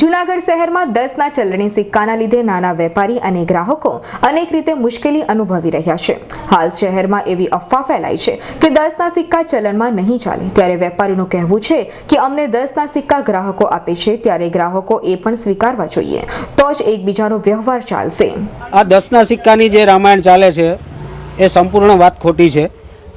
જૂનાગઢ શહેરમાં દસના ચલણી સિક્કાના લીધે નાના વેપારી અને ગ્રાહકો અનેક રીતે મુશ્કેલી અનુભવી રહ્યા છે. હાલ શહેરમાં એવી અફવા ફેલાઈ છે કે દસના સિક્કા ચલણમાં નહીં ચાલે. ત્યારે વેપારીનું કહેવું છે કે અમને દસના સિક્કા ગ્રાહકો આપે છે, ત્યારે ગ્રાહકો એ પણ સ્વીકારવા જોઈએ. તો જ એકબીજાનો વ્યવહાર ચાલશે. આ દસના સિક્કાની જે રામાયણ ચાલે છે, એ સંપૂર્ણ વાત ખોટી છે.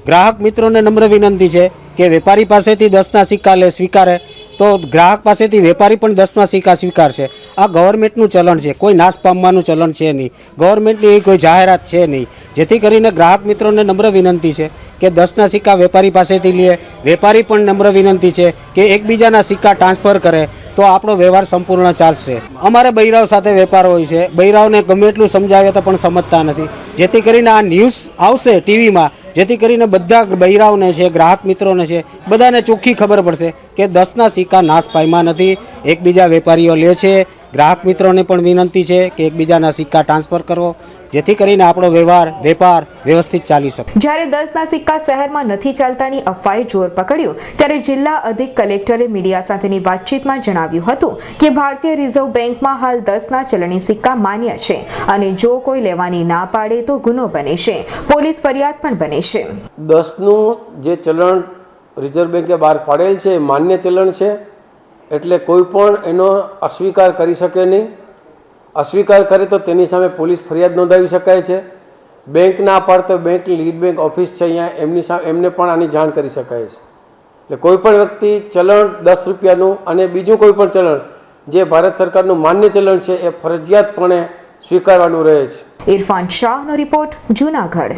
ગ્રાહક મિત્રોને નમ્ર વિનંતી છે કે વેપારી પાસેથી દસના સિક્કા લે સ્વીકારે, તો ગ્રાહક પાસેથી વેપારી પણ દસના સિક્કા સ્વીકારશે. આ ગવર્મેન્ટનું ચલણ છે, કોઈ નાશ પામવાનું ચલણ છે નહીં. ગવર્મેન્ટની એવી કોઈ જાહેરાત છે નહીં. જેથી કરીને ગ્રાહક મિત્રોને નમ્ર વિનંતી છે કે દસના સિક્કા વેપારી પાસેથી લે, વેપારી પણ નમ્ર વિનંતી છે કે એકબીજાના સિક્કા ટ્રાન્સફર કરે, તો આપણો વ્યવહાર સંપૂર્ણ ચાલશે. અમારે બૈરાવ સાથે વેપાર હોય છે. બૈરાવને ગમે એટલું સમજાવે તો પણ સમજતા નથી. જેથી કરીને આ ન્યૂઝ આવશે ટીવીમાં જેથી કરીને બધા બૈરાઓને છે, ગ્રાહક મિત્રોને છે, બધાને ચોખ્ખી ખબર પડશે કે દસના સિક્કા નાશ પામ્યા નથી. એકબીજા વેપારીઓ લે છે. ગ્રાહક મિત્રોને પણ વિનંતી છે કે એકબીજાના સિક્કા ટ્રાન્સફર કરો. જેથી કરીને આપણો વ્યવહાર વેપાર વ્યવસ્થિત ચાલી શકે. જ્યારે દસના સિક્કા શહેરમાં નથી ચાલતાની અફવાએ જોર પકડ્યું ત્યારે જિલ્લા અધિક કલેક્ટરે મીડિયા સાથેની વાતચીતમાં જણાવ્યું હતું કે ભારતીય રિઝર્વ બેંકમાં હાલ દસના ચલણી સિક્કા માન્ય છે અને જો કોઈ લેવાની ના પાડે તો ગુનો બને છે. પોલીસ ફરિયાદ પણ બને છે. દસનું જે ચલણ રિઝર્વ બેંકે બહાર પાડેલ છે માન્ય ચલણ છે એટલે કોઈ પણ એનો અસ્વીકાર કરી શકે નહીં. અસ્વીકાર કરે તો તેની સામે પોલીસ ફરિયાદ નોંધાવી શકાય છે. બેંક ના પાડતો બેંકની લીડ બેંક ઓફિસ છે અહીંયા, એમની સામે એમને પણ આની જાણ કરી શકાય છે. એટલે કોઈ પણ વ્યક્તિ ચલણ દસ રૂપિયાનું અને બીજું કોઈ પણ ચલણ, જે ભારત સરકારનું માન્ય ચલણ છે, એ ફરજિયાતપણે સ્વીકારવાનું રહે છે. ઇરફાન શાહનો રિપોર્ટ જૂનાગઢ.